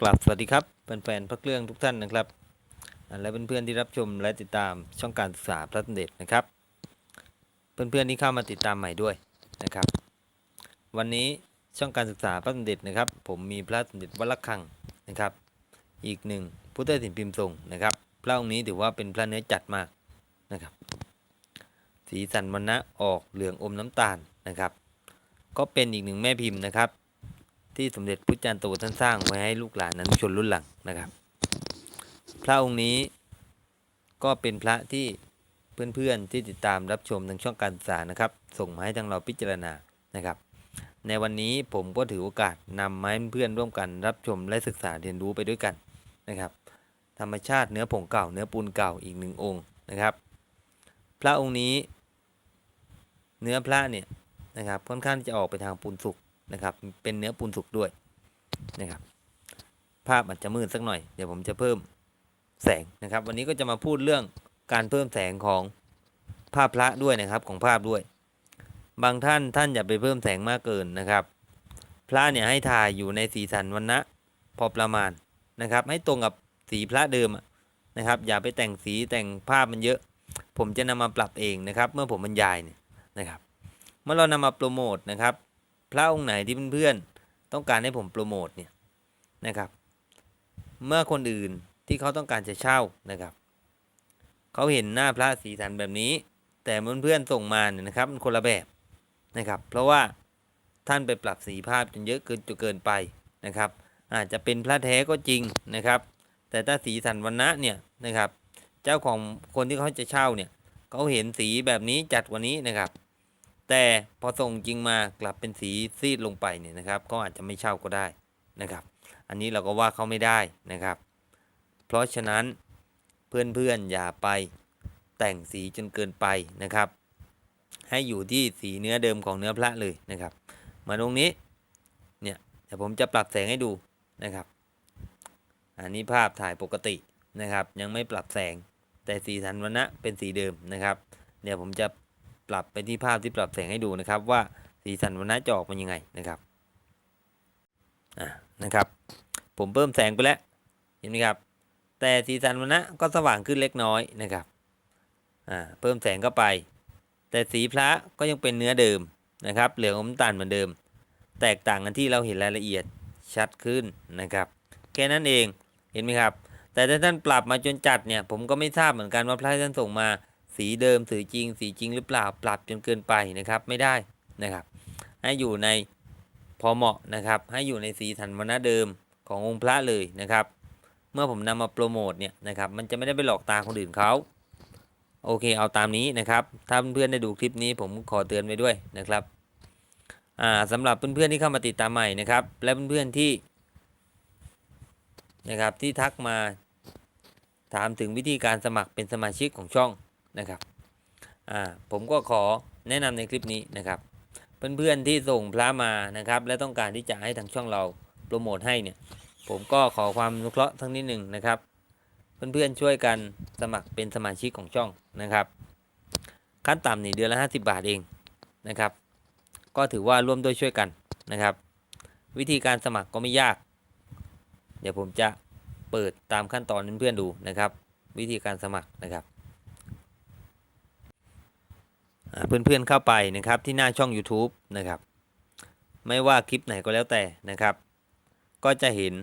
กลับสวัสดีครับแฟนๆพระเครื่องทุกท่านนะครับ และเพื่อนๆที่รับชมและติดตามช่องการศึกษาพระสมเด็จนะครับ เพื่อนๆที่เข้ามาติดตามใหม่ด้วยนะครับ วันนี้ช่องการศึกษาพระสมเด็จนะครับ ผมมีพระสมเด็จวัดระฆังนะครับ อีกหนึ่งพุทธศิลป์พิมพ์ทรงนะครับพระองค์นี้ถือว่าเป็นพระเนื้อจัดมากนะครับ สีสันวรรณะออกเหลืองอมน้ำตาลนะครับ ก็เป็นอีกหนึ่งแม่พิมพ์นะครับ ที่สมเด็จพุทธจารย์โตท่านสร้างไว้ให้ลูกหลานอนุชนรุ่นหลังนะครับ พระองค์นี้ก็เป็นพระที่เพื่อนๆที่ติดตามรับชมทางช่องการศึกษานะครับ ส่งมาให้ทางเราพิจารณานะครับ ในวันนี้ผมก็ถือโอกาสนำมาให้เพื่อนร่วมกันรับชมและศึกษาเรียนรู้ไปด้วยกันนะครับ ธรรมชาติเนื้อผงเก่าเนื้อปูนเก่าอีกหนึ่งองค์นะครับ พระองค์นี้ เนื้อพระเนี่ยนะครับค่อนข้างจะออกไปทางปูนสุก นะครับ เป็นเนื้อปูนสุกด้วยนะครับ ภาพอาจจะมืดสักหน่อย เดี๋ยวผมจะเพิ่มแสงนะครับ วันนี้ก็จะมาพูดเรื่องการเพิ่มแสงของภาพพระด้วยนะครับของภาพด้วย บางท่านท่านอย่าไปเพิ่มแสงมากเกินนะครับ พระเนี่ยให้ถ่ายอยู่ในสีสันวันนะพอประมาณนะครับ ให้ตรงกับสีพระเดิมนะครับ อย่าไปแต่งสีแต่งภาพมันเยอะ ผมจะนำมาปรับเองนะครับ เมื่อผมบรรยายเนี่ยนะครับ เมื่อเรานำมาโปรโมทนะครับ พระองค์ไหนที่เพื่อนๆต้องการให้ผมโปรโมทเนี่ยนะครับ เมื่อคนอื่นที่เขาต้องการจะเช่านะครับเขาเห็นหน้าพระสีสันแบบนี้ แต่เพื่อนๆส่งมาเนี่ยนะครับมันคนละแบบนะครับ เพราะว่าท่านไปปรับสีภาพจนเยอะเกินจนเกินไปนะครับ อาจจะเป็นพระแท้ก็จริงนะครับ แต่ถ้าสีสันวันนะเนี่ยนะครับ เจ้าของคนที่เขาจะเช่าเนี่ยเขาเห็นสีแบบนี้จัดกว่านี้นะครับ แต่พอส่งจริงมากลับเป็นสีซีดลงไปเนี่ยนะครับก็อาจจะไม่เช่าก็ได้นะครับ อันนี้เราก็ว่าเขาไม่ได้นะครับ เพราะฉะนั้นเพื่อนๆอย่าไปแต่งสีจนเกินไปนะครับ ให้อยู่ที่สีเนื้อเดิมของเนื้อพระเลยนะครับ มาตรงนี้เนี่ยเดี๋ยวผมจะปรับแสงให้ดูนะครับ อันนี้ภาพถ่ายปกตินะครับ ยังไม่ปรับแสงแต่สีสันวันนะเป็นสีเดิมนะครับ เดี๋ยวผมจะ ปรับไปที่ภาพที่ปรับแสงให้ดูนะครับ ว่าสีสันวันนะจะออกเป็นยังไงนะครับอ่านะครับ ผมเพิ่มแสงไปแล้วเห็นไหมครับ แต่สีสันวันนะก็สว่างขึ้นเล็กน้อยนะครับอ่าเพิ่มแสงเข้าไป แต่สีพระก็ยังเป็นเนื้อเดิมนะครับ เหลืองอมตาลเหมือนเดิม แตกต่างกันที่เราเห็นรายละเอียดชัดขึ้นนะครับ แค่นั้นเองเห็นไหมครับ แต่ถ้าท่านปรับมาจนจัดเนี่ย ผมก็ไม่ทราบเหมือนกันว่าพระท่านส่งมา สีเดิมสีจริง สีจริงหรือเปล่าปรับจนเกินไปนะครับไม่ได้นะครับ ให้อยู่ในพอเหมาะนะครับ ให้อยู่ในสีสันวรรณะเดิมขององค์พระเลยนะครับ เมื่อผมนำมาโปรโมทเนี่ยนะครับมันจะไม่ได้ไปหลอกตาคนอื่นเขาโอเคเอาตามนี้นะครับถ้าเพื่อนๆได้ดูคลิปนี้ผมขอเตือนไว้ด้วยนะครับอ่าสำหรับเพื่อนๆที่เข้ามาติดตามใหม่นะครับ และเพื่อนๆที่นะครับที่ทักมาถามถึงวิธีการสมัครเป็นสมาชิกของช่อง นะครับอ่าผมก็ขอแนะนำในคลิปนี้นะครับ เพื่อนๆที่ส่งพระมานะครับ และต้องการที่จะให้ทางช่องเราโปรโมทให้เนี่ยผมก็ขอความนุเคราะห์ทั้งนิดหนึ่งนะครับ เพื่อนๆช่วยกันสมัครเป็นสมาชิกของช่องนะครับขั้นต่ำนี่เดือนละ 50 บาทเองนะครับ ก็ถือว่าร่วมด้วยช่วยกันนะครับ วิธีการสมัครก็ไม่ยาก เดี๋ยวผมจะเปิดตามขั้นตอนเพื่อนๆดูนะครับ วิธีการสมัครนะครับ อ่า เพื่อนๆเข้าไปนะครับที่หน้าช่อง YouTube นะครับ ไม่ว่าคลิปไหนก็แล้วแต่นะครับ ก็จะเห็น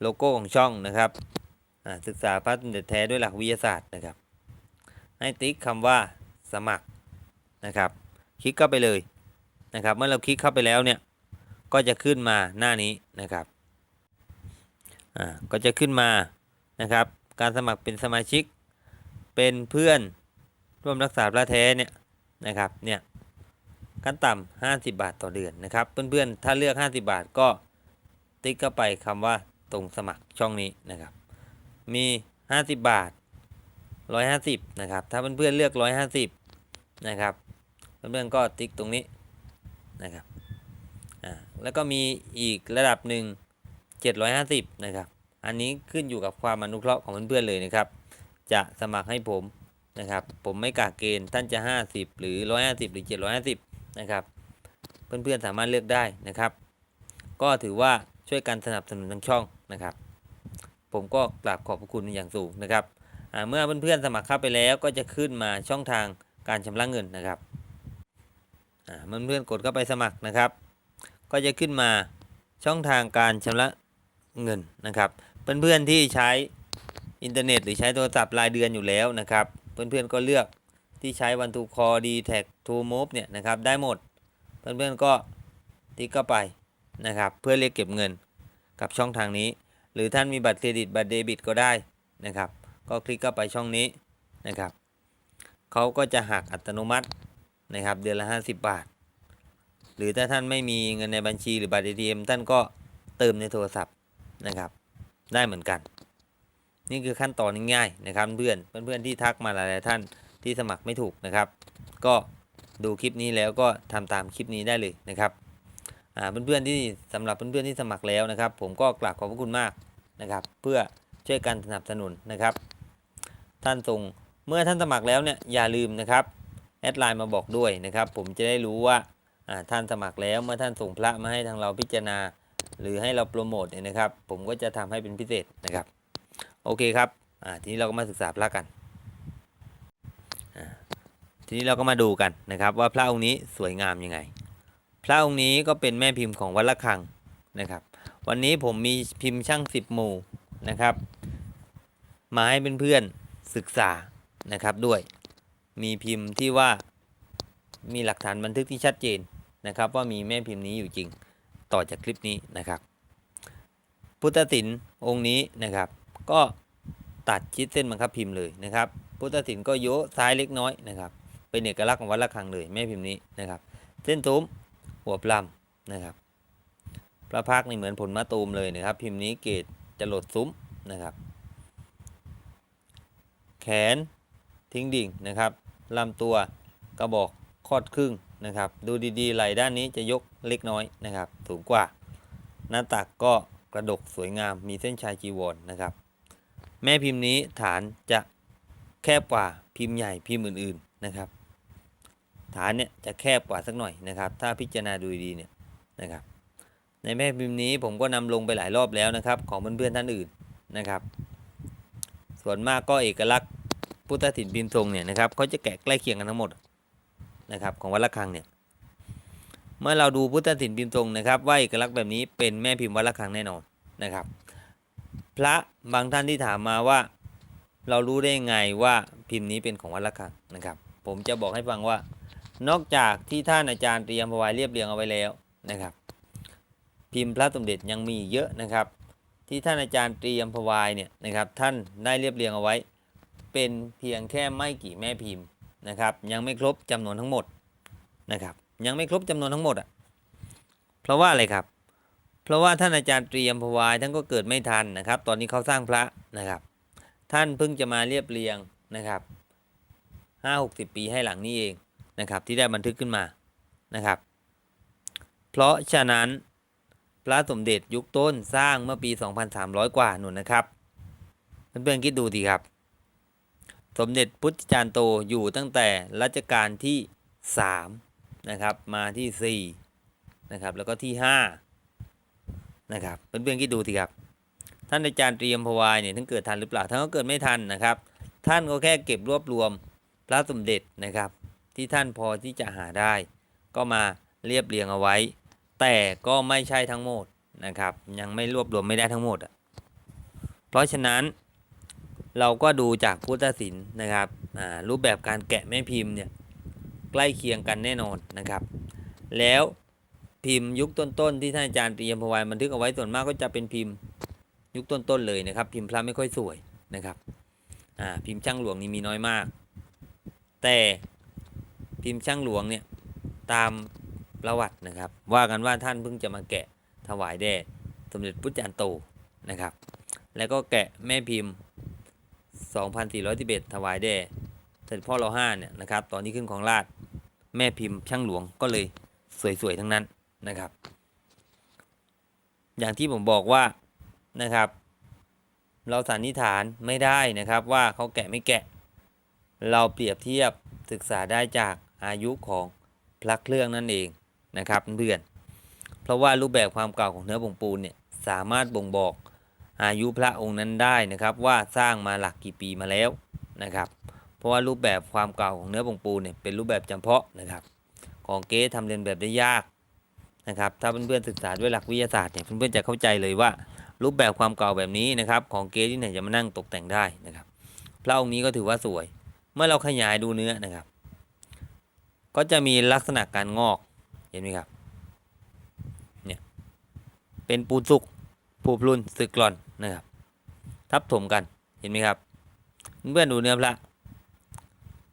โลโก้ของช่องนะครับศึกษาพระสมเด็จแท้ด้วยหลักวิทยาศาสตร์นะครับ ให้ติ๊กคำว่าสมัครนะครับ คลิกเข้าไปเลยนะครับ เมื่อเราคลิกเข้าไปแล้วเนี่ยก็จะขึ้นมาหน้านี้นะครับอ่าก็จะขึ้นมานะครับ การสมัครเป็นสมาชิกเป็นเพื่อนร่วมรักษาพระแท้เนี่ย นะครับเนี่ยขั้นต่ำ50 บาทต่อเดือนนะครับ เพื่อนๆ ถ้าเลือก 50 บาทก็ติ๊กเข้าไปคำว่าตรงสมัครช่องนี้นะครับ มี 50 บาท 150 นะครับ ถ้าเพื่อนๆเลือก 150 นะครับ เพื่อนๆก็ติ๊กตรงนี้นะครับอ่าแล้วก็มีอีกระดับหนึ่ง750 นะครับ อันนี้ขึ้นอยู่กับความอนุเคราะห์ของเพื่อนๆเลยนะครับ จะสมัครให้ผม นะครับ ผมไม่กากเกณฑ์ท่านจะ 50 หรือ 150 หรือ 750 นะครับ เพื่อนๆสามารถเลือกได้นะครับ ก็ถือว่าช่วยกันสนับสนุนทางช่องนะครับ ผมก็กราบขอบพระคุณอย่างสูงนะครับอ่าเมื่อเพื่อนๆสมัครเข้าไปแล้วก็จะขึ้นมาช่องทางการชำระเงินนะครับเมื่อเพื่อนๆกดเข้าไปสมัครนะครับ ก็จะขึ้นมาช่องทางการชำระเงินนะครับ เพื่อนๆที่ใช้อินเทอร์เน็ตหรือใช้โทรศัพท์รายเดือนอยู่แล้วนะครับ เพื่อนๆก็เลือกที่ใช้วันทูคอดีแท็กทูมูฟเนี่ยนะครับได้หมด เพื่อนๆก็ติ๊กเข้าไปนะครับเพื่อเรียกเก็บเงินกับช่องทางนี้ หรือท่านมีบัตรเครดิตบัตรเดบิตก็ได้นะครับ ก็คลิกเข้าไปช่องนี้นะครับเขาก็จะหักอัตโนมัตินะครับเดือนละ 50 บาท หรือถ้าท่านไม่มีเงินในบัญชีหรือบัตร ATM ท่านก็เติมในโทรศัพท์นะครับ ได้เหมือนกัน นี่คือขั้นตอนง่ายๆนะครับเพื่อนเพื่อนๆที่ทักมาหลายๆท่านที่สมัครไม่ถูกนะครับ ก็ดูคลิปนี้แล้วก็ทำตามคลิปนี้ได้เลยนะครับเพื่อนๆที่สำหรับเพื่อนๆที่สมัครแล้วนะครับ ผมก็กราบขอบพระคุณมากนะครับ เพื่อช่วยกันสนับสนุนนะครับ ท่านส่งเมื่อท่านสมัครแล้วเนี่ยอย่าลืมนะครับแอดไลน์มาบอกด้วยนะครับ ผมจะได้รู้ว่าท่านสมัครแล้วเมื่อท่านส่งพระมาให้ทางเราพิจารณา หรือให้เราโปรโมทเนี่ยนะครับ ผมก็จะทำให้เป็นพิเศษนะครับ โอเคครับอ่าทีนี้เราก็มาศึกษาพระกันอ่าทีนี้เราก็มาดูกันนะครับว่าพระองค์นี้สวยงามยังไง พระองค์นี้ก็เป็นแม่พิมพ์ของวัดละคังนะครับ วันนี้ผมมีพิมพ์ช่างสิบหมู่นะครับ มาให้เพื่อนๆศึกษานะครับด้วยมีพิมพ์ที่ว่ามีหลักฐานบันทึกที่ชัดเจนนะครับ ว่ามีแม่พิมพ์นี้อยู่จริงต่อจากคลิปนี้นะครับ พุทธศิลป์องค์นี้นะครับ ก็ตัดชิดเส้นบังคับพิมพ์เลยนะครับ พุทธศิลป์ก็โยซ้ายเล็กน้อยนะครับ เป็นเอกลักษณ์ของวัดละคังเลยแม่พิมพ์นี้นะครับ เส้นตุ้มหัวปล้ำนะครับ พระพักนี่เหมือนผลมะตูมเลยนะครับ พิมพ์นี้เกตจะหลดซุ้มนะครับ แขนทิ้งดิ่งนะครับลำตัวกระบอกคอดครึ่งนะครับ ดูดีๆไหล่ด้านนี้จะยกเล็กน้อยนะครับ สูงกว่า หน้าตักก็กระดกสวยงามมีเส้นชายจีวรนนะครับ แม่พิมพ์นี้ฐานจะแคบกว่าพิมพ์ใหญ่พิมพ์อื่นๆนะครับ ฐานเนี่ยจะแคบกว่าสักหน่อยนะครับ ถ้าพิจารณาดูดีเนี่ยนะครับ ในแม่พิมพ์นี้ผมก็นำลงไปหลายรอบแล้วนะครับ ของเพื่อนๆท่านอื่นนะครับ ส่วนมากก็เอกลักษณ์พุทธศิลป์พิมพ์ทรงเนี่ยนะครับเขาจะแกะใกล้เคียงกันทั้งหมดนะครับของวัดละคังเนี่ยเมื่อเราดูพุทธศิลป์พิมพ์ทรงนะครับว่าเอกลักษณ์แบบนี้เป็นแม่พิมพ์วัดละคังแน่นอนนะครับ พระบางท่านที่ถามมาว่า เรารู้ได้ไงว่าพิมพ์นี้เป็นของวัดละคังนะครับ ผมจะบอกให้ฟังว่า นอกจากที่ท่านอาจารย์เตรียมพวายเรียบเรียงเอาไว้แล้วนะครับ พิมพ์พระสมเด็จยังมีเยอะนะครับ ที่ท่านอาจารย์เตรียมพวายเนี่ยนะครับ ท่านได้เรียบเรียงเอาไว้ เป็นเพียงแค่ไม่กี่แม่พิมพ์นะครับ ยังไม่ครบจำนวนทั้งหมดนะครับ ยังไม่ครบจำนวนทั้งหมดอะเพราะว่าอะไรครับ เพราะว่าท่านอาจารย์เตรียมพวายท่านก็เกิดไม่ทันนะครับ ตอนนี้เขาสร้างพระนะครับ ท่านเพิ่งจะมาเรียบเรียงนะครับห้าหกสิบปีให้หลังนี้เองนะครับ ที่ได้บันทึกขึ้นมานะครับ เพราะฉะนั้นพระสมเด็จยุคต้นสร้างเมื่อปี 2,300 กว่าหนุนนะครับเพื่อนๆคิดดูดีครับ สมเด็จพุทธจารย์โตอยู่ตั้งแต่รัชกาลที่3นะครับมาที่4นะครับแล้วก็ที่ 5 นะครับเพื่อนๆคิดดูสิครับ ท่านอาจารย์เตรียมพวายเนี่ยท่านเกิดทันหรือเปล่าท่านก็เกิดไม่ทันนะครับ ท่านก็แค่เก็บรวบรวมพระสมเด็จนะครับ ที่ท่านพอที่จะหาได้ ก็มาเรียบเรียงเอาไว้ แต่ก็ไม่ใช่ทั้งหมดนะครับ ยังไม่รวบรวมไม่ได้ทั้งหมดอะเพราะฉะนั้นเราก็ดูจากพุทธศิลป์นะครับรูปแบบการแกะแม่พิมพ์เนี่ยใกล้เคียงกันแน่นอนนะครับ แล้ว พิมพ์ยุคต้นๆที่ท่านอาจารย์เตรียมพวายบันทึกเอาไว้ส่วนมากก็จะเป็นพิมพ์ยุคต้นๆเลยนะครับ พิมพ์พระไม่ค่อยสวยนะครับอ่าพิมพ์ช่างหลวงนี่มีน้อยมาก แต่พิมพ์ช่างหลวงเนี่ยตามประวัตินะครับ ว่ากันว่าท่านเพิ่งจะมาแกะถวายแด่สมเด็จพุทธจารย์โตนะครับ แล้วก็แกะแม่พิมพ์ 2411 ถวายแด่เสด็จพ่อเราห้าเนี่ยนะครับ ตอนที่ขึ้นของราชแม่พิมพ์ช่างหลวงก็เลยสวยๆทั้งนั้น นะครับ อย่างที่ผมบอกว่านะครับ เราสันนิษฐานไม่ได้นะครับว่าเขาแกะไม่แกะ เราเปรียบเทียบศึกษาได้จากอายุของพระเครื่องนั่นเองนะครับเพื่อนเพราะว่ารูปแบบความเก่าของเนื้อผงปูนเนี่ยสามารถบ่งบอกอายุพระองค์นั้นได้นะครับ ว่าสร้างมาหลักกี่ปีมาแล้วนะครับ เพราะว่ารูปแบบความเก่าของเนื้อผงปูนเนี่ยเป็นรูปแบบจำเพาะนะครับ ของเก๊ทำเรียนแบบได้ยาก นะครับ ถ้าเพื่อนๆศึกษาด้วยหลักวิทยาศาสตร์เนี่ยเพื่อนๆจะเข้าใจเลยว่า รูปแบบความเก่าแบบนี้นะครับของเก๊ที่ไหนจะมานั่งตกแต่งได้นะครับ พระองค์นี้ก็ถือว่าสวย เมื่อเราขยายดูเนื้อนะครับ ก็จะมีลักษณะการงอกเห็นไหมครับเนี่ยเป็นปูนสุกผูพลุนสึกกร่อนนะครับ ทับถมกันเห็นไหมครับ เพื่อนๆดูเนื้อพระ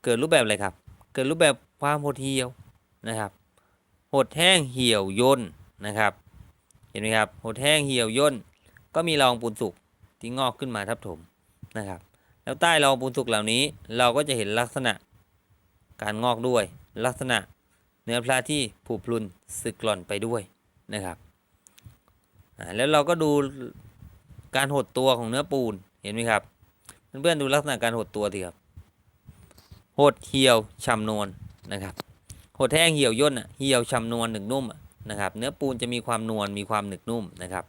เกิดรูปแบบอะไรครับ เกิดรูปแบบความโหดเหี่ยวนะครับ หดแห้งเหี่ยวย่นนะครับ เห็นไหมครับหดแห้งเหี่ยวย่นก็มีรองปูนสุกที่งอกขึ้นมาทับถมนะครับ แล้วใต้รองปูนสุกเหล่านี้ เราก็จะเห็นลักษณะการงอกด้วย ลักษณะเนื้อพระที่ผุพลุนสึกกร่อนไปด้วยนะครับแล้วเราก็ดูการหดตัวของเนื้อปูนเห็นไหมครับเพื่อนๆดูลักษณะการหดตัวสิครับหดเหี่ยวชำนวนนะครับ หดแห้งเหี่ยวย่นอะเหี่ยวชำนวนหนึบนุ่มนะครับ เนื้อปูนจะมีความนวลมีความหนึบนุ่มนะครับ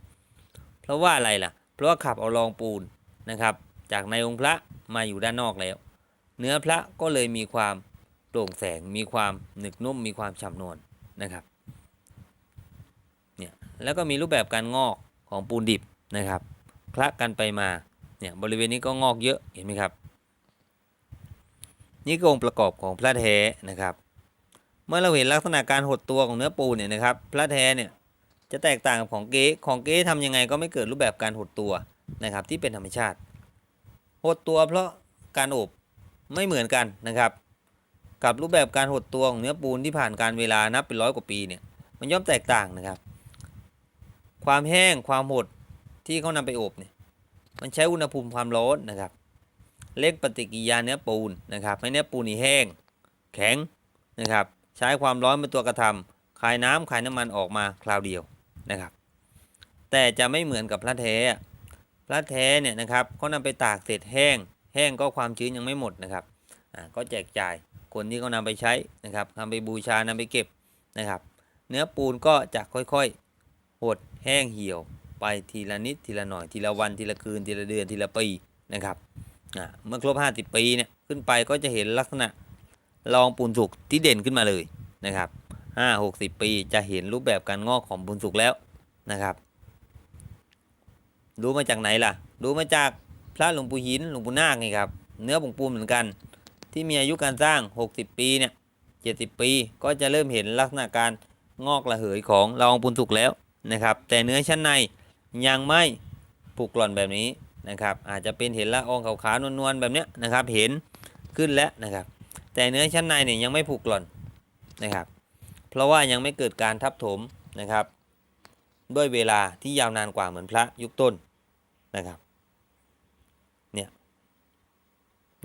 เพราะว่าอะไรล่ะ เพราะว่าขับเอารองปูนนะครับ จากในองค์พระมาอยู่ด้านนอกแล้ว เนื้อพระก็เลยมีความโปร่งแสงมีความหนึบนุ่ม มีความฉ่ำนวลนะครับเนี่ยแล้วก็มีรูปแบบการงอกของปูนดิบนะครับคละกันไปมาเนี่ยบริเวณนี้ก็งอกเยอะเห็นไหมครับ นี่ก็องค์ประกอบของพระแท้นะครับ เมื่อเราเห็นลักษณะการหดตัวของเนื้อปูนเนี่ยนะครับพระแท้เนี่ยจะแตกต่างกับของเก๊ของเก๊ทำยังไงก็ไม่เกิดรูปแบบการหดตัวนะครับ ที่เป็นธรรมชาติ หดตัวเพราะการอบไม่เหมือนกันนะครับ กับรูปแบบการหดตัวของเนื้อปูนที่ผ่านการเวลานับเป็นร้อยกว่าปีเนี่ยมันย่อมแตกต่างนะครับ ความแห้งความหดที่เขานำไปอบเนี่ยมันใช้อุณหภูมิความร้อนนะครับเร่งปฏิกิริยาเนื้อปูนนะครับให้เนื้อปูนนี่แห้ง แข็งนะครับ ใช้ความร้อนเป็นตัวกระทำคายน้ำคายน้ำมันออกมาคราวเดียวนะครับ แต่จะไม่เหมือนกับพระแท้พระแท้เนี่ยนะครับเขานำไปตากเสร็จแห้ง แห้งก็ความชื้นยังไม่หมดนะครับก็แจกจ่ายคนที่เขานำไปใช้นะครับนำไปบูชานำไปเก็บนะครับ เนื้อปูนก็จะค่อยๆหดแห้งเหี่ยวไปทีละนิดทีละหน่อยทีละวันทีละคืนทีละเดือนทีละปีนะครับเมื่อครบ 50 ปีเนี่ยขึ้นไปก็จะเห็นลักษณะ รองปูนสุกที่เด่นขึ้นมาเลยนะครับ5 60 ปีจะเห็นรูปแบบการงอกของปูนสุกแล้วนะครับ รู้มาจากไหนล่ะ รู้มาจากพระหลวงปู่หินหลวงปู่นาคไงครับเนื้อผงปูนเหมือนกัน ที่มีอายุการสร้าง 60 ปีเนี่ย70 ปีก็จะเริ่มเห็นลักษณะการงอกระเหยของรองปูนสุกแล้วนะครับ แต่เนื้อชั้นในยังไม่ผุกร่อนแบบนี้นะครับ อาจจะเป็นเห็นละอองขาวๆนวลๆแบบเนี้ยนะครับ เห็นขึ้นแล้วนะครับ แต่เนื้อชั้นในเนี่ยยังไม่ผุกร่อนนะครับ เพราะว่ายังไม่เกิดการทับถมนะครับ ด้วยเวลาที่ยาวนานกว่าเหมือนพระยุคต้นนะครับเนี่ย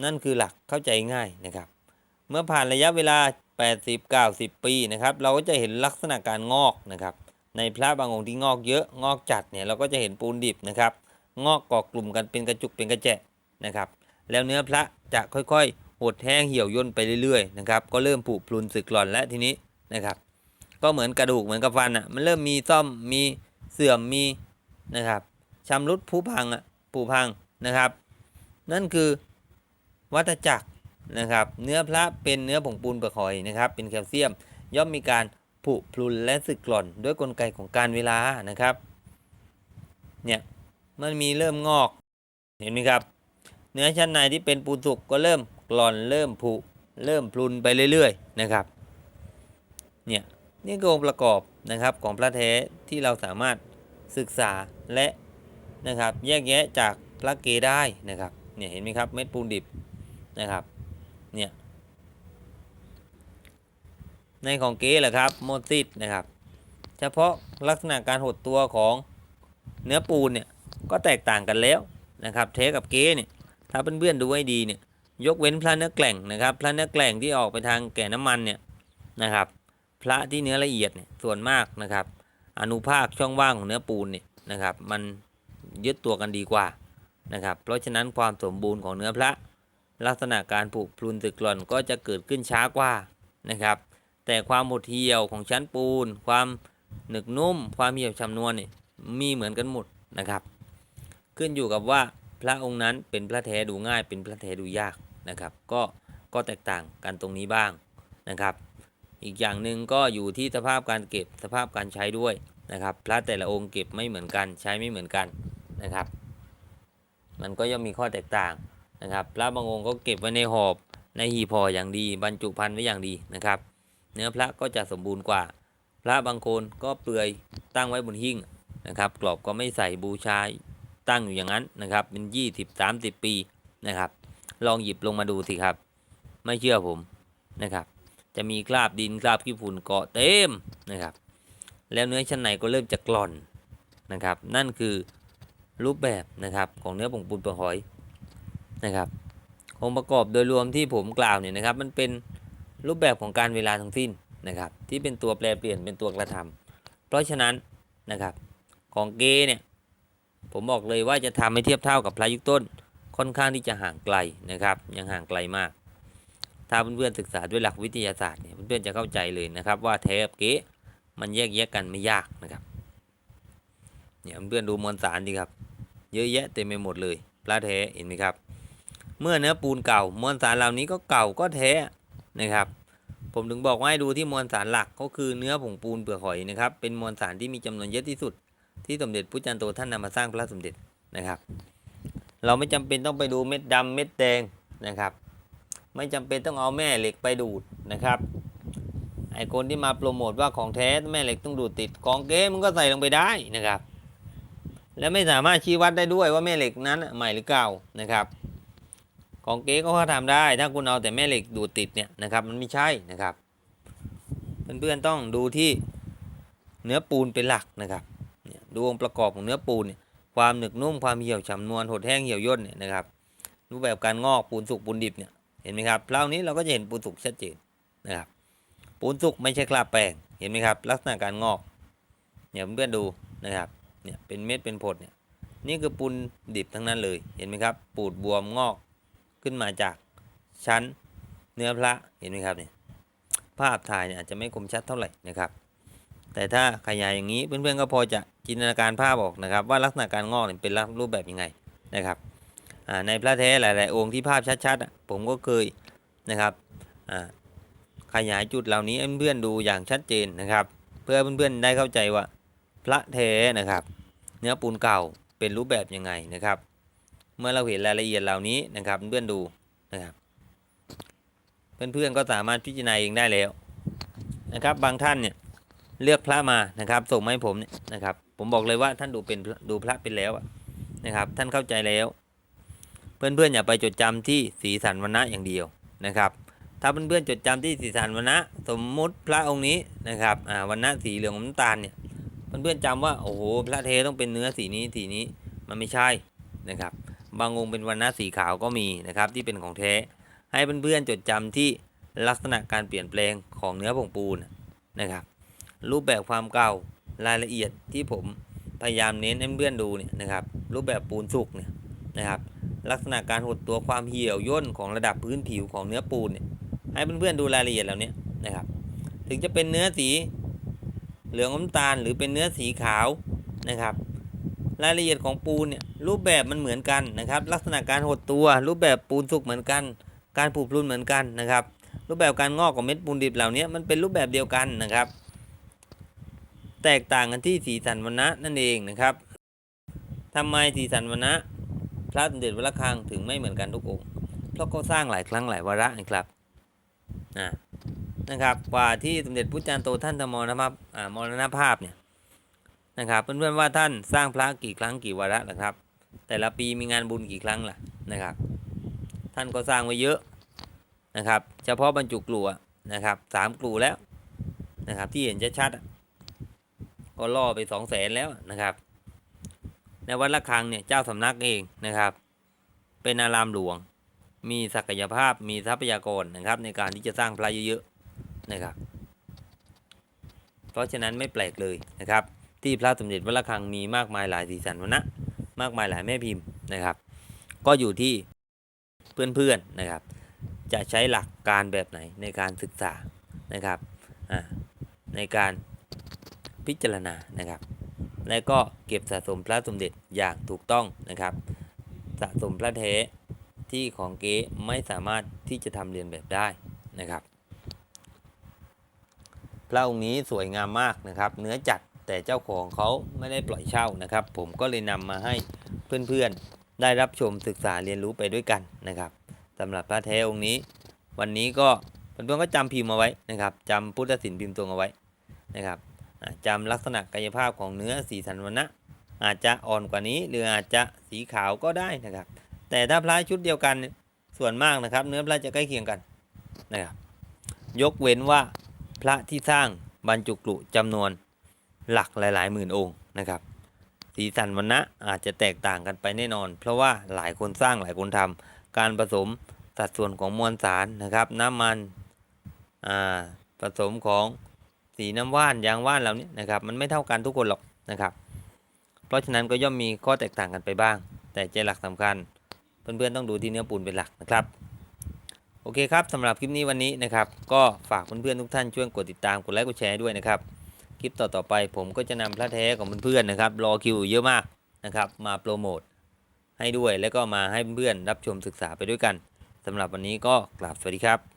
นั่นคือหลักเข้าใจง่ายนะครับ เมื่อผ่านระยะเวลา 80 90 ปีนะครับเราก็จะเห็นลักษณะการงอกนะครับในพระบางองค์ที่งอกเยอะงอกจัดเนี่ยเราก็จะเห็นปูนดิบนะครับ งอกก่อกลุ่มกันเป็นกระจุกเป็นกระแจะนะครับ แล้วเนื้อพระจะค่อยๆ หดแห้งเหี่ยวย่นไปเรื่อยๆนะครับก็เริ่มผุพลุนสึกหล่อนและทีนี้นะครับ ก็เหมือนกระดูกเหมือนกับฟันอะมันเริ่มมีซ่อมมีเสื่อมมีนะครับชำรุดผุพังอะผุพังนะครับ นั่นคือวัฏจักรนะครับ เนื้อพระเป็นเนื้อผงปูนเปลือกหอยนะครับ เป็นแคลเซียมย่อมมีการผุพลุนและสึกหล่อนด้วยกลไกของการเวลานะครับ เนี่ยมันมีเริ่มงอกเห็นไหมครับ เนื้อชั้นในที่เป็นปูนสุกก็เริ่มกร่อนเริ่มผุเริ่มพลุนไปเรื่อยๆนะครับเนี่ยนี่คือองค์ประกอบนะครับของพระแท้ที่เราสามารถศึกษาและนะครับแยกแยะจากพระเกได้นะครับเนี่ยเห็นไหมครับเม็ดปูนดิบนะครับเนี่ยในของเก๊แหละครับโมซิสนะครับ เฉพาะลักษณะการหดตัวของเนื้อปูนเนี่ยก็แตกต่างกันแล้วนะครับเทกับเก๊เนี่ย ถ้าเพื่อนๆดูให้ดีเนี่ยยกเว้นพระเนื้อแกล่งนะครับพระเนื้อแกล่งที่ออกไปทางแก่น้ำมันเนี่ยนะครับ พระที่เนื้อละเอียดเนี่ยส่วนมากนะครับ อนุภาคช่องว่างของเนื้อปูนเนี่ยนะครับ มันยึดตัวกันดีกว่านะครับ เพราะฉะนั้นความสมบูรณ์ของเนื้อพระ ลักษณะการผุพลุนตึกหล่อนก็จะเกิดขึ้นช้ากว่านะครับ แต่ความหมดเหี่ยวของชั้นปูน ความหนึกนุ่ม ความเหี่ยวชำนวนเนี่ยมีเหมือนกันหมดนะครับ ขึ้นอยู่กับว่า พระองค์นั้นเป็นพระแท้ดูง่าย เป็นพระแท้ดูยากนะครับ ก็ก็แตกต่างกันตรงนี้บ้างนะครับ อีกอย่างหนึ่งก็อยู่ที่สภาพการเก็บสภาพการใช้ด้วยนะครับ พระแต่ละองค์เก็บไม่เหมือนกันใช้ไม่เหมือนกันนะครับ มันก็ย่อมมีข้อแตกต่างนะครับ พระบางองค์ก็เก็บไว้ในหอบในหีบห่ออย่างดี บรรจุภัณฑ์ไว้อย่างดีนะครับ เนื้อพระก็จะสมบูรณ์กว่า พระบางคนก็เปลือยตั้งไว้บนหิ้งนะครับ กรอบก็ไม่ใส่บูชา ตั้งอยู่อย่างนั้นนะครับเป็น 20 30 ปีนะครับ ลองหยิบลงมาดูสิครับ ไม่เชื่อผมนะครับ จะมีคราบดินคราบขี้ฝุ่นเกาะเต็มนะครับ แล้วเนื้อชั้นในก็เริ่มจะกร่อนนะครับ นั่นคือรูปแบบนะครับของเนื้อผงปูนเปลือกหอยนะครับองค์ประกอบโดยรวมที่ผมกล่าวเนี่ยนะครับ มันเป็นรูปแบบของการเวลาทั้งสิ้นนะครับ ที่เป็นตัวแปรเปลี่ยนเป็นตัวกระทำเพราะฉะนั้นนะครับของเกเนี่ย ผมบอกเลยว่าจะทำให้เทียบเท่ากับพระยุคต้นค่อนข้างที่จะห่างไกลนะครับ ยังห่างไกลมาก ถ้าเพื่อนๆศึกษาด้วยหลักวิทยาศาสตร์เนี่ยเพื่อนๆจะเข้าใจเลยนะครับ ว่าแท้กับเก๊มันแยกแยกกันไม่ยากนะครับเนี่ยเพื่อนๆดูมวลสารดีครับ เยอะแยะเต็มไปหมดเลยพระแท้เห็นไหมครับ เมื่อเนื้อปูนเก่ามวลสารเหล่านี้ก็เก่าก็แท้นะครับ ผมถึงบอกว่าให้ดูที่มวลสารหลักก็คือเนื้อผงปูนเปลือกหอยนะครับ เป็นมวลสารที่มีจำนวนเยอะที่สุด ที่สมเด็จพุทธจันโตท่านนำมาสร้างพระสมเด็จนะครับ เราไม่จำเป็นต้องไปดูเม็ดดำเม็ดแดงนะครับ ไม่จำเป็นต้องเอาแม่เหล็กไปดูดนะครับไอคนที่มาโปรโมทว่าของแท้แม่เหล็กต้องดูดติดของเก๊มันก็ใส่ลงไปได้นะครับ และไม่สามารถชี้วัดได้ด้วยว่าแม่เหล็กนั้นใหม่หรือเก่านะครับของเก๊ก็ทำได้ ถ้าคุณเอาแต่แม่เหล็กดูดติดเนี่ยนะครับมันไม่ใช่นะครับ เพื่อนๆต้องดูที่เนื้อปูนเป็นหลักนะครับ ดูองค์ประกอบของเนื้อปูนเนี่ยความหนึบนุ่มความเหี่ยวฉ่ำนวลหดแห้งเหี่ยวย่นเนี่ยนะครับรูปแบบการงอกปูนสุกปูนดิบเนี่ยเห็นไหมครับเล่านี้เราก็จะเห็นปูนสุกชัดเจนนะครับปูนสุกไม่ใช่คราบแป้งเห็นไหมครับ ลักษณะการงอกเนี่ยเพื่อนดูนะครับเนี่ยเป็นเม็ดเป็นผดเนี่ยนี่คือปูนดิบทั้งนั้นเลยเห็นไหมครับปูดบวมงอกขึ้นมาจากชั้นเนื้อพระเห็นไหมครับเนี่ยภาพถ่ายเนี่ยอาจจะไม่คมชัดเท่าไหร่นะครับ แต่ถ้าขยายอย่างนี้เพื่อนๆก็พอจะจินตนาการภาพออกนะครับ ว่าลักษณะการงอกเป็นรูปแบบยังไงนะครับในพระแท้หลาย ๆ องค์ที่ภาพชัดๆผมก็เคยนะครับขยายจุดเหล่านี้เพื่อนๆดูอย่างชัดเจนนะครับ เพื่อเพื่อนๆได้เข้าใจว่าพระแท้นะครับ เนื้อปูนเก่าเป็นรูปแบบยังไงนะครับ เมื่อเราเห็นรายละเอียดเหล่านี้นะครับเพื่อนๆดูนะครับเพื่อนๆก็สามารถพิจารณาเองได้แล้วนะครับบางท่านเนี่ย เลือกพระมานะครับ ส่งมาให้ผมเนี่ยนะครับ ผมบอกเลยว่าท่านดูเป็นดูพระเป็นแล้วนะครับ ท่านเข้าใจแล้ว เพื่อนๆอย่าไปจดจำที่สีสันวรรณะอย่างเดียวนะครับ ถ้าเพื่อนๆจดจำที่สีสันวรรณะสมมุติพระองค์นี้นะครับอ่าวรรณะสีเหลืองอมน้ำตาลเนี่ยเพื่อนๆจำว่าโอ้โหพระเทต้องเป็นเนื้อสีนี้สีนี้มันไม่ใช่นะครับ บางองค์เป็นวรรณะสีขาวก็มีนะครับ ที่เป็นของแท้ ให้เพื่อนๆจดจำที่ลักษณะการเปลี่ยนแปลงของเนื้อผงปูนนะครับ รูปแบบความเก่ารายละเอียดที่ผมพยายามเน้นให้เพื่อนดูเนี่ยนะครับรูปแบบปูนสุกเนี่ยนะครับ ลักษณะการหดตัวความเหี่ยวย่นของระดับพื้นผิวของเนื้อปูนเนี่ยให้เพื่อนๆดูรายละเอียดเหล่านี้นะครับ ถึงจะเป็นเนื้อสีเหลืองอมตาลหรือเป็นเนื้อสีขาวนะครับ รายละเอียดของปูนเนี่ยรูปแบบมันเหมือนกันนะครับ ลักษณะการหดตัวรูปแบบปูนสุกเหมือนกัน การผุพรุนเหมือนกันนะครับ รูปแบบการงอกของเม็ดปูนดิบเหล่านี้มันเป็นรูปแบบเดียวกันนะครับ แตกต่างกันที่สีสันวรรณะนั่นเองนะครับทำไมสีสันวรรณะ พระสมเด็จวระฆังถึงไม่เหมือนกันทุกองค์เพราะก็สร้างหลายครั้งหลายวาระนะครับนะนะครับกว่าที่สมเด็จพุทธจารย์โตท่านจะมรณภาพมรณภาพเนี่ยนะครับเพื่อนๆว่าท่านสร้างพระกี่ครั้งกี่วาระนะครับ แต่ละปีมีงานบุญกี่ครั้งล่ะนะครับ ท่านก็สร้างไว้เยอะนะครับ เฉพาะบรรจุกลัวนะครับสามกลูแล้วนะครับที่เห็นชัดๆ ก็ล่อไปสองแสนแล้วนะครับ ในวัดระฆังเนี่ยเจ้าสำนักเองนะครับ เป็นอารามหลวง มีศักยภาพมีทรัพยากรนะครับ ในการที่จะสร้างพระเยอะๆนะครับ เพราะฉะนั้นไม่แปลกเลยนะครับ ที่พระสมเด็จวัดระฆังมีมากมายหลายสีสันวรรณะมากมายหลายแม่พิมพ์นะครับ ก็อยู่ที่เพื่อนๆนะครับ จะใช้หลักการแบบไหนในการศึกษานะครับอ่าในการ พิจารณานะครับ และก็เก็บสะสมพระสมเด็จอย่างถูกต้องนะครับ สะสมพระแท้ที่ของเก๊ไม่สามารถที่จะทำเรียนแบบได้นะครับ พระองค์นี้สวยงามมากนะครับ เนื้อจัดแต่เจ้าของเขาไม่ได้ปล่อยเช่านะครับ ผมก็เลยนำมาให้เพื่อนๆได้รับชมศึกษาเรียนรู้ไปด้วยกันนะครับสำหรับพระแท้องค์นี้ วันนี้ก็เพื่อนๆก็จำพิมพ์เอาไว้นะครับจำพุทธศิลป์พิมพ์ตรงเอาไว้นะครับ จำลักษณะกายภาพของเนื้อสีสันวันนะอาจจะอ่อนกว่านี้ หรืออาจจะสีขาวก็ได้นะครับ แต่ถ้าพระชุดเดียวกันส่วนมากนะครับ เนื้อพระจะใกล้เคียงกันนะครับยกเว้นว่าพระที่สร้างบรรจุกรุจำนวนหลักหลาย ๆ หมื่นองค์นะครับ สีสันวันนะอาจจะแตกต่างกันไปแน่นอน เพราะว่าหลายคนสร้างหลายคนทำการผสมสัดส่วนของมวลสารนะครับ น้ำมันผสมของ สีน้ำว่านยางว่านเหล่านี้นะครับ มันไม่เท่ากันทุกคนหรอกนะครับ เพราะฉะนั้นก็ย่อมมีข้อแตกต่างกันไปบ้าง แต่ใจหลักสำคัญ เพื่อนๆต้องดูที่เนื้อปูนเป็นหลักนะครับโอเคครับสำหรับคลิปนี้วันนี้นะครับ ก็ฝากเพื่อนๆทุกท่านช่วยกดติดตามกดไลค์กดแชร์ด้วยนะครับคลิปต่อๆไปผมก็จะนำพระแท้ของเพื่อนๆนะครับรอคิวเยอะมากนะครับ มาโปรโมทให้ด้วยแล้วก็มาให้เพื่อนๆรับชมศึกษาไปด้วยกันสำหรับวันนี้ก็กราบสวัสดีครับ